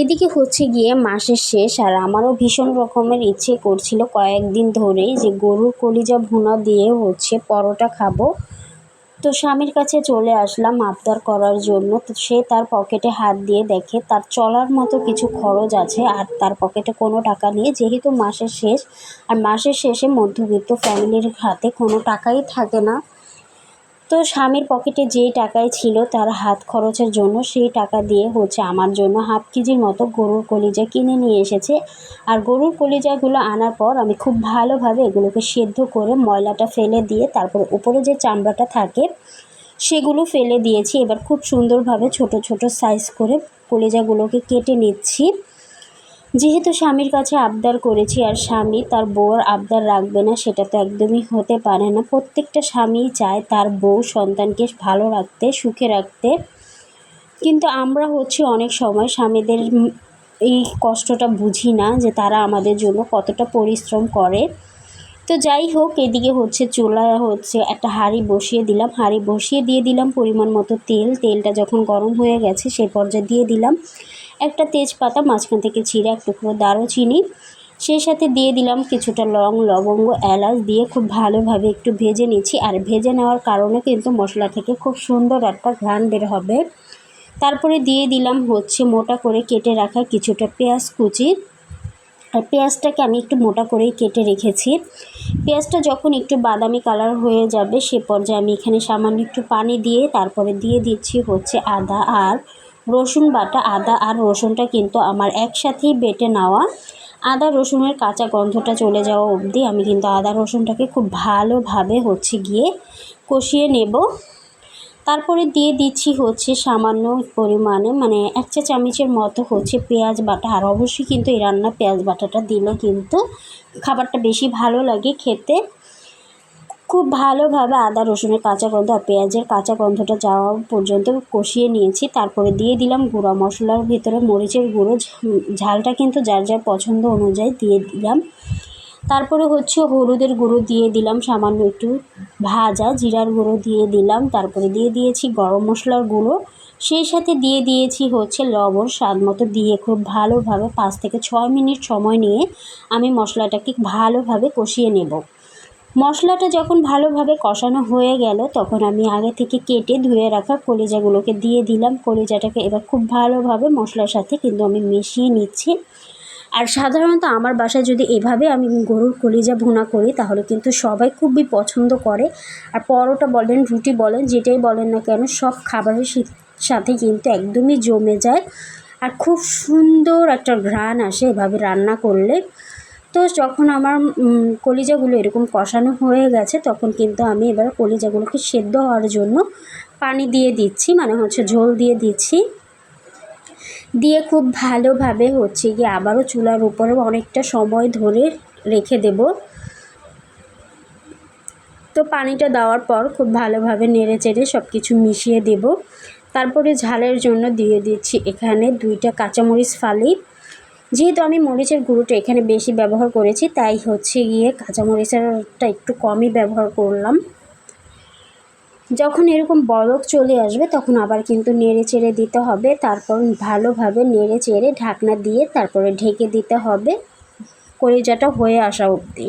এদিকে হচ্ছে গিয়ে মাসের শেষ, আর আমারও ভীষণ রকমের ইচ্ছে করছিল কয়েকদিন ধরেই যে গরুর কলিজা ভুনা দিয়ে হচ্ছে পরোটা খাব। তো স্বামীর কাছে চলে আসলাম আবদার করার জন্য। তো সে তার পকেটে হাত দিয়ে দেখে তার চলার মতো কিছু খরচ আছে, আর তার পকেটে কোনো টাকা নেই। যেহেতু মাসের শেষ, আর মাসের শেষে মধ্যবিত্ত ফ্যামিলির হাতে কোনো টাকাই থাকে না। তো স্বামীর পকেটে যেই টাকাই ছিল তার হাত খরচের জন্য সেই টাকা দিয়ে হচ্ছে আমার জন্য হাফ কেজির মতো গরুর কলিজা কিনে নিয়ে এসেছে। আর গরুর কলিজাগুলো আনার পর আমি খুব ভালোভাবে এগুলোকে সেদ্ধ করে ময়লাটা ফেলে দিয়ে তারপর উপরে যে চামড়াটা থাকে, সেগুলো ফেলে দিয়েছি। এবার খুব সুন্দরভাবে ছোট ছোট সাইজ করে কলিজাগুলোকে কেটে নিচ্ছি। যেহেতু স্বামীর কাছে আবদার করেছি আর স্বামী তার বউর আবদার রাখবে না, সেটা তো একদমই হতে পারে না। প্রত্যেকটা স্বামীই চায় তার বউ সন্তানকে ভালো রাখতে, সুখে রাখতে। কিন্তু আমরা হচ্ছে অনেক সময় স্বামীদের এই কষ্টটা বুঝি না যে তারা আমাদের জন্য কতটা পরিশ্রম করে। তো যাই হোক, এদিকে হচ্ছে চুলা হচ্ছে একটা হাঁড়ি বসিয়ে দিলাম। হাঁড়ি বসিয়ে দিয়ে দিলাম পরিমাণ মতো তেল। তেলটা যখন গরম হয়ে গেছে, সে পর্যায়ে দিয়ে দিলাম একটা তেজপাতা, মাঝখান থেকে ছিঁড়ে এক টুকরো দারুচিনি। সেই সাথে দিয়ে দিলাম কিছুটা লং, লবঙ্গ, এলাচ দিয়ে খুব ভালোভাবে একটু ভেজে নিচ্ছি। আর ভেজে নেওয়ার কারণে কিন্তু মশলা থেকে খুব সুন্দর একটা ঘ্রাণ বের হবে। তারপরে দিয়ে দিলাম হচ্ছে মোটা করে কেটে রাখা কিছুটা পেঁয়াজ কুচি। আর পেঁয়াজটাকে আমি একটু মোটা করেই কেটে রেখেছি। পেঁয়াজটা যখন একটু বাদামি কালার হয়ে যাবে, সে পর্যায়ে আমি এখানে সামান্য একটু পানি দিয়ে তারপরে দিয়ে দিচ্ছি হচ্ছে আদা আর রসুন বাটা। আদা আর রসুনটা কিন্তু আমার একসাথেই বেটে নেওয়া। আদা রসুনের কাঁচা গন্ধটা চলে যাওয়া অবধি আমি কিন্তু আদা রসুনটাকে খুব ভালোভাবে হচ্ছে গিয়ে কষিয়ে নেব। তারপরে দিয়ে দিচ্ছি হচ্ছে সামান্য পরিমাণে মানে এক চা চামচের মতো হচ্ছে পেঁয়াজ বাটা। আর অবশ্যই কিন্তু এই রান্না পেঁয়াজ বাটাটা দিলে কিন্তু খাবারটা বেশি ভালো লাগে খেতে। খুব ভালোভাবে আদা, রসুনের কাঁচা গন্ধ আর পেঁয়াজের কাঁচা গন্ধটা যাওয়া পর্যন্ত কষিয়ে নিয়েছি। তারপরে দিয়ে দিলাম গুঁড়া মশলার ভিতরে মরিচের গুঁড়ো, ঝালটা কিন্তু যার যার পছন্দ অনুযায়ী দিয়ে দিলাম। তারপরে হচ্ছে হলুদের গুঁড়ো দিয়ে দিলাম, সামান্য একটু ভাজা জিরার গুঁড়ো দিয়ে দিলাম, তারপরে দিয়ে দিয়েছি গরম মশলার গুঁড়ো। সেই সাথে দিয়ে দিয়েছি হচ্ছে লবণ, স্বাদ মতো দিয়ে খুব ভালোভাবে পাঁচ থেকে ছয় মিনিট সময় নিয়ে আমি মশলাটাকে ভালোভাবে কষিয়ে নেব। মশলাটা যখন ভালোভাবে কষানো হয়ে গেল, তখন আমি আগে থেকে কেটে ধুয়ে রাখা কলিজাগুলোকে দিয়ে দিলাম। কলিজাটাকে এবার খুব ভালোভাবে মশলার সাথে কিন্তু আমি মিশিয়ে নিচ্ছি। আর সাধারণত আমার বাসায় যদি এভাবে আমি গরুর কলিজা ভুনা করি, তাহলে কিন্তু সবাই খুবই পছন্দ করে। আর পরোটা বলেন, রুটি বলেন, যেটাই বলেন না কেন, সব খাবারের সাথে কিন্তু একদমই জমে যায়। আর খুব সুন্দর একটা ঘ্রাণ আসে এভাবে রান্না করলে। তো যখন আমার কলিজাগুলো এরকম কষানো হয়ে গেছে, তখন কিন্তু আমি এবার কলিজাগুলোকে সেদ্ধ হওয়ার জন্য পানি দিয়ে দিচ্ছি মানে হচ্ছে ঝোল দিয়ে দিচ্ছি। দিয়ে খুব ভালোভাবে হচ্ছে গিয়ে আবারও চুলার উপরে অনেকটা সময় ধরে রেখে দেব। তো পানিটা দেওয়ার পর খুব ভালোভাবে নেড়ে চেড়ে সব কিছু মিশিয়ে দেব। তারপরে ঝালের জন্য দিয়ে দিচ্ছি এখানে দুইটা কাঁচামরিচ ফালি। যেহেতু আমি মরিচের গুঁড়োটা এখানে বেশি ব্যবহার করেছি, তাই হচ্ছে গিয়ে কাঁচামরিচেরটা একটু কমই ব্যবহার করলাম। যখন এরকম বরফ চলে আসবে, তখন আবার কিন্তু নেড়ে চেড়ে দিতে হবে। তারপর ভালোভাবে নেড়ে চেড়ে ঢাকনা দিয়ে তারপরে ঢেকে দিতে হবে। কলিজাটা হয়ে আসা অবধি।